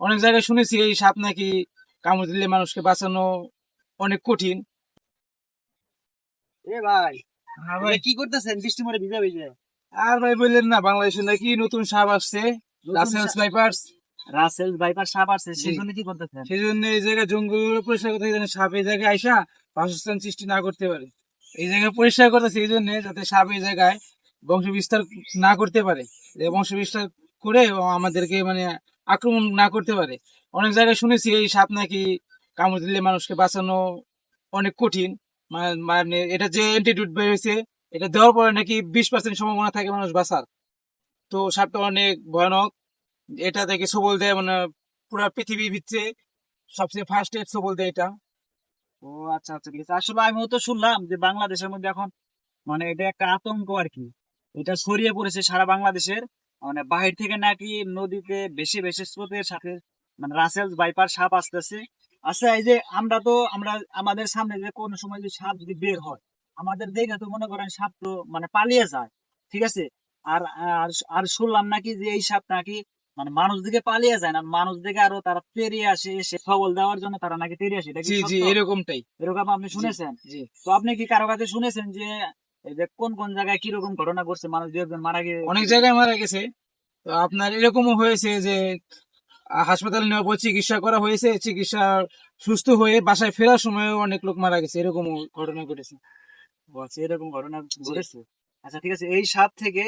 অনেক জায়গায় শুনেছি এই সাপ নাকি কামড় দিলে মানুষকে বাঁচানো অনেক কঠিন। এ ভাই কি করতেছেন? বৃষ্টি মরে ভিজে ভিজে। আর ভাই বললেন না বাংলাদেশে নাকি নতুন সাপ আসছে রাসেলস ভাইপার্স রাসেল ভাইপার সাপ আছে সেই জন্য কি করতেছেন? সেই জন্য এই জায়গায় জঙ্গল পরিষ্কার করতে যেন সাপ এই জায়গায় আইসা বাসস্থান সৃষ্টি না করতে পারে। এই জায়গায় পরিষ্কার করতেছে এই জন্য যাতে সাপ এই জায়গায় বংশ বিস্তার না করতে পারে। বংশ বিস্তার করে আমাদেরকে মানে আক্রমণ না করতে পারে। অনেক জায়গায় শুনেছি এই সাপ নাকি কামড় দিলে মানুষকে বাঁচানো অনেক কঠিন। মানে এটা যে অ্যান্টিটিউড বের এটা দেওয়ার পরে নাকি বিশ পার্সেন্ট সম্ভাবনা থাকে মানুষ বাঁচার। তো সাপটা অনেক ভয়ানক। এটা থেকে সবল দেয় মানে পুরা পৃথিবীর ভিতরে সবচেয়ে ফার্স্ট এড সবল দেয় এটা। ও আচ্ছা আচ্ছা ঠিক আছে। আসলে আমিও তো শুনলাম যে বাংলাদেশের মধ্যে এখন মানে এটা একটা আতঙ্ক আর কি। এটা ছড়িয়ে পড়েছে সারা বাংলাদেশের। মানে বাহির থেকে নাকি নদীতে বেশি বেশি স্রোতের সাথে মানে রাসেল বাইপার সাপ আসতেছে। আচ্ছা এই যে আমরা তো আমরা আমাদের সামনে যে কোনো সময় যে সাপ যদি বের হয় আমাদের দেখে তো মনে করেন সাপ তো মানে পালিয়ে যায় ঠিক আছে? আর আর শুনলাম নাকি যে এই সাপ নাকি মানে মানুষ দিকে পালিয়ে যায় না মানুষ দিকে আরও তারা তেরিয়ে আসে এসে সবল দেওয়ার জন্য তারা নাকি পেরিয়ে আসে এটা জি জি এরকমটাই। এরকম আপনি শুনেছেন? জি। তো আপনি কি কারও কাছে শুনেছেন যে এই যে কোন কোন জায়গায় কীরকম ঘটনা ঘটছে? মানুষ দু একজন মারা গিয়ে অনেক জায়গায় মারা গেছে। তো আপনার এরকমও হয়েছে যে হাসপাতালে নেওয়ার পর চিকিৎসা করা হয়েছে চিকিৎসা সুস্থ হয়ে বাসায় ফেরার সময় অনেক লোক মারা গেছে। এরকমও ঘটনা ঘটেছে। আচ্ছা, এরকম ঘটনা ঘটেছে? আচ্ছা ঠিক আছে। এই সাপ থেকে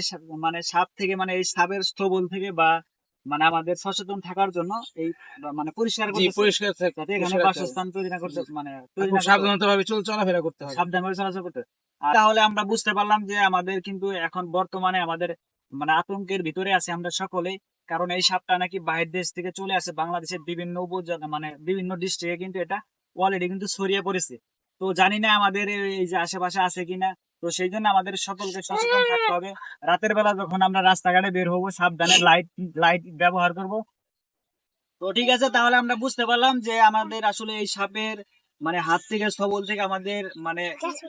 সাপ- মানে সাপ থেকে মানে এই সাপের স্থবল থেকে বা মানে আমাদের সচেতন থাকার জন্য এই মানে পরিষ্কার পরিষ্কার এখানে বাসস্থান তৈরি না করতে মানে সাবধানতা ভাবে চলাফেরা করতে হবে। সাবধানভাবে চলাচল করতে তাহলে আমরা বুঝতে পারলাম যে আমাদের কিন্তু এখন বর্তমানে আমাদের মানে আতঙ্কের ভিতরে আছে আমরা সকলে কারণ এই সাপটা নাকি বাহির দেশ থেকে চলে আসে, বাংলাদেশের বিভিন্ন উপজেলা মানে বিভিন্ন ডিস্ট্রিক্টে কিন্তু এটা অলরেডি কিন্তু ছড়িয়ে পড়েছে। তো জানি না আমাদের এই যে আশেপাশে আছে কিনা, তো সেই জন্য আমাদের সকলকে সচেতন থাকতে হবে। রাতের বেলা যখন আমরা রাস্তাঘাটে বের হব, সাবধানে লাইট লাইট ব্যবহার করব। তো ঠিক আছে, তাহলে আমরা বুঝতে পারলাম যে আমাদের আসলে এই সাপের মানে হাত থেকে, সবল থেকে আমাদের মানে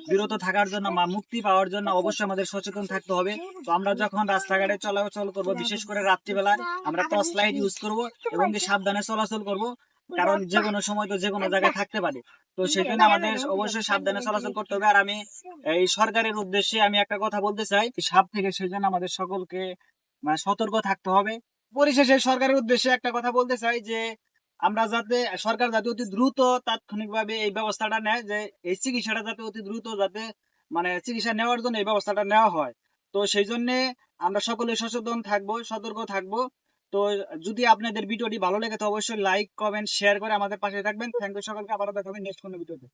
বিরত থাকার জন্য মুক্তি পাওয়ার জন্য অবশ্যই আমাদের সচেতন থাকতে হবে। তো আমরা যখন রাস্তাঘাটে চলাচল করব, বিশেষ করে রাত্রিবেলা আমরা টর্চ লাইট ইউজ করব এবং সাবধানে চলাচল করব, কারণ যে কোনো সময় তো যে কোনো জায়গায় থাকতে পারে। তো জন্য আমাদের অবশ্যই সাবধানে চলাচল করতে হবে। আর আমি এই সরকারের উদ্দেশ্যে আমি একটা কথা বলতে চাই সাপ থেকে সেই জন্য আমাদের সকলকে মানে সতর্ক থাকতে হবে। পরিশেষে সরকারের উদ্দেশ্যে একটা কথা বলতে চাই যে আমরা যাতে, সরকার যাতে অতি দ্রুত তাৎক্ষণিকভাবে এই ব্যবস্থাটা নেয় যে, এই চিকিৎসাটা যাতে অতি দ্রুত যাতে মানে চিকিৎসা নেওয়ার জন্য এই ব্যবস্থাটা নেওয়া হয়। তো সেই জন্যে আমরা সকলে সচেতন থাকব, সতর্ক থাকব। তো যদি আপনাদের ভিডিওটি ভালো লেগে তো অবশ্যই লাইক কমেন্ট শেয়ার করে আমাদের পাশে থাকবেন। থ্যাংক ইউ সকলকে, আবারও দেখাবেন নেক্সট কোনো ভিডিওতে।